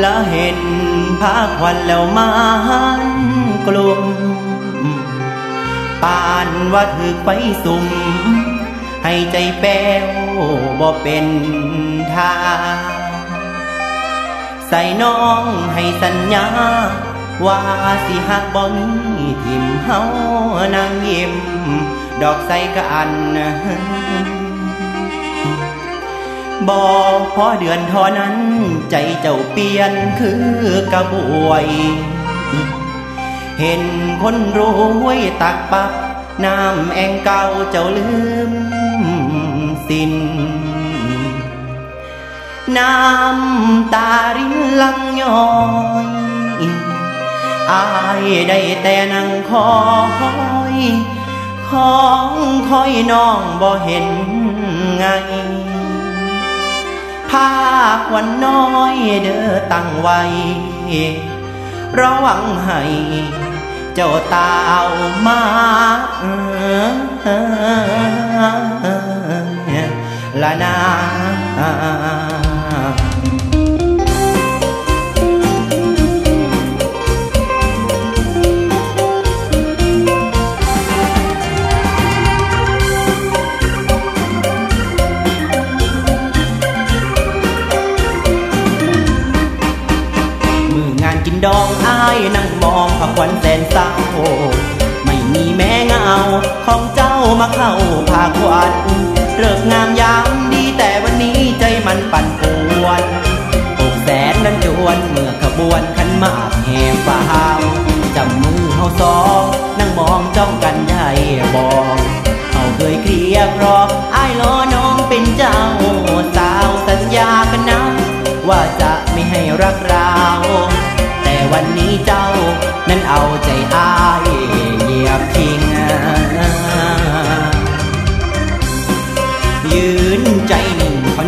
แล้วเห็นภาควันแล้วมันกลุ่มปานว่าถือไปสุ่ม ให้ใจแป้วบ่เป็นทาใส่น้องให้สัญญา ว่าสิหักบ่มีทิมเฮานางยิ้มดอกใส่กัน บ่พอเดือนท่านั้น ใจเจ้าเปลี่ยนคือกระบวย เห็นคนรวยตักปักน้ำแองเก่าเจ้าลืมสิ้นน้ำตารินลังย้อยอายได้แต่นั่งคอย ของคอยน้องบ่เห็น วันน้อยเด้อตั้งไว้ ระวังให้เจ้าตาวมาละนา มืองานกินดองอายนั่งมองผักวันแสนเศร้าไม่มีแม้เงาของเจ้ามาเข้าภาควัน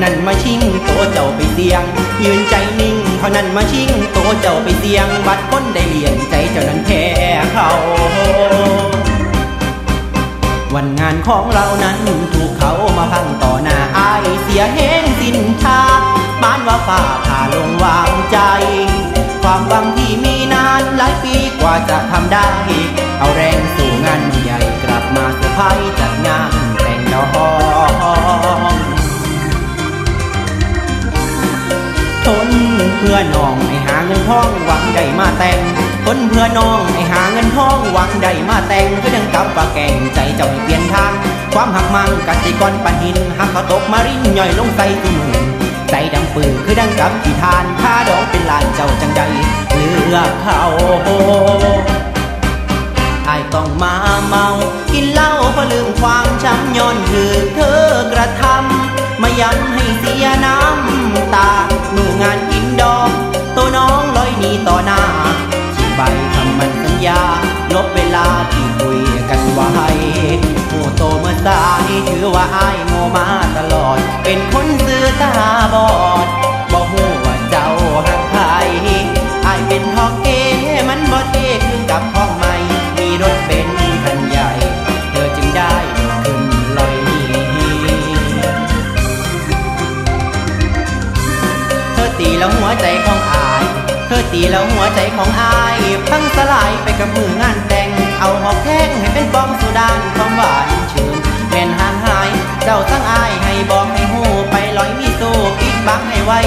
นั้นมาชิงโตเจ้าไปเสียง ยืนใจนิ่งเขานั้นมาชิงโตเจ้าไปเสียง บัดพ้นได้เลียงใจเจ้านั้นแพ้เขาวันงานของเรานั้นถูกเขามาพังต่อหน้าอายเสียแห้งสินทาบ้านว่าฝ่าผ่าลงวางใจ ความหวังที่มีนานหลายปีกว่าจะทำได้ นเพื่อน้องให้หาเงินทองหวังได้มาแต่งทนเพื่อน้องให้หาเงินทองหวังได้มาแต่งก็ดังกับปลาแกงใจเจ้าให้เปลี่ยนทาง ความหักมังกัดใจก้อนปันหินหักเขาตกมารินย่อยลงใส่ตุ่มใจดังปืนคือดังกับที่ทานข้าดองเป็นลานเจ้าจังใดเลือกเขาไอต้องมาเมา กินเหล้าเพราะลืมความช้ำย้อนคือเธอกระทำ ย้ำให้เสียน้ำตา หนูงานกินดอกตัวน้องลอยหนีต่อหน้าที่ใบคำมันสัญญา ลบเวลาที่คุยกันไว้โง่โตเมื่อสายถือว่าอายโง่มาตลอด เป็นคนซื้อตาบอด แล้วหัวใจของอาย เธอตีแล้วหัวใจของอายพังสลายไปกับมืองานแต่ง เอาหอกแท่งให้เป็นบองสุดานความหวานชื่นแม่นห่างหาย เจ้าทั้งอายให้บอกให้หูไปลอยมีสู้ปิดบังให้ไว้